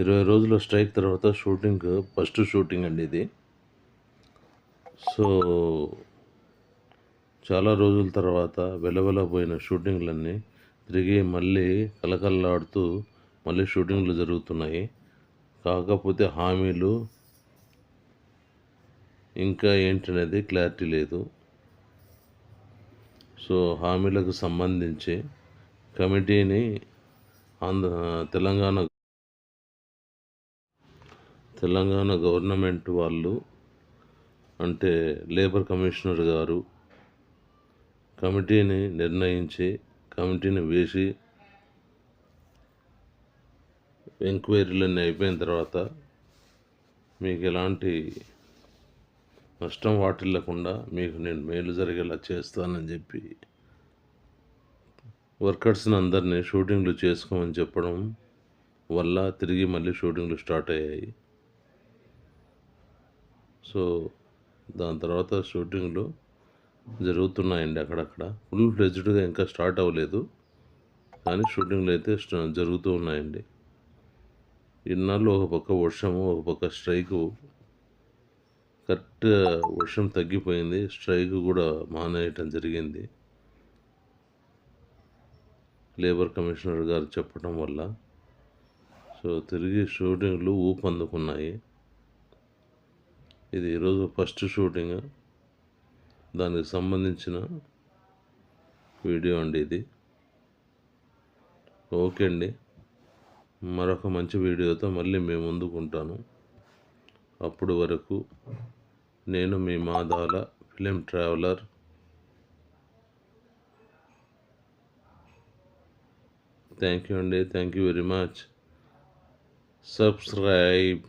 ఇరవై రోజుల స్ట్రైక్ తర్వాత షూటింగ్ ఫస్ట్ షూటింగ్ అండి ఇది. సో చాలా రోజుల తర్వాత వెలవెలపోయిన షూటింగ్లన్నీ తిరిగి మళ్ళీ కలకల్లాడుతూ మళ్ళీ షూటింగ్లు జరుగుతున్నాయి. కాకపోతే హామీలు ఇంకా ఏంటనేది క్లారిటీ లేదు. సో హామీలకు సంబంధించి కమిటీని ఆంధ్ర తెలంగాణ తెలంగాణ గవర్నమెంట్ వాళ్ళు అంటే లేబర్ కమిషనర్ గారు కమిటీని నిర్ణయించి కమిటీని వేసి ఎంక్వైరీలన్నీ అయిపోయిన తర్వాత మీకు ఎలాంటి నష్టం వాటిల్లకుండా మీకు నేను మేలు జరిగేలా చేస్తానని చెప్పి వర్కర్స్ని అందరినీ షూటింగ్లు చేసుకోమని చెప్పడం వల్ల తిరిగి మళ్ళీ షూటింగ్లు స్టార్ట్ అయ్యాయి. సో దాని తర్వాత షూటింగ్లు జరుగుతున్నాయండి అక్కడక్కడ. ఫుల్ ఫ్లెజ్డ్గా ఇంకా స్టార్ట్ అవ్వలేదు. కానీ షూటింగ్లు అయితే స్ట- జరుగుతూ ఉన్నాయండి. ఇన్నాళ్ళు ఒక పక్క వర్షము ఒక పక్క స్ట్రైకు. కరెక్ట్ వర్షం తగ్గిపోయింది. స్ట్రైక్ కూడా మానేయటం జరిగింది. లేబర్ కమిషనర్ గారు చెప్పడం వల్ల. సో తిరిగి షూటింగ్లు ఊపందుకున్నాయి. ఇది ఈరోజు ఫస్ట్ షూటింగ్. దానికి సంబంధించిన వీడియో అండి ఇది. ఓకే అండి. మరొక మంచి వీడియోతో మళ్ళీ మేము ముందుకుంటాను అప్పుడు వరకు నేను మీ Madala film traveller thank you అండి. Thank you very much. Subscribe.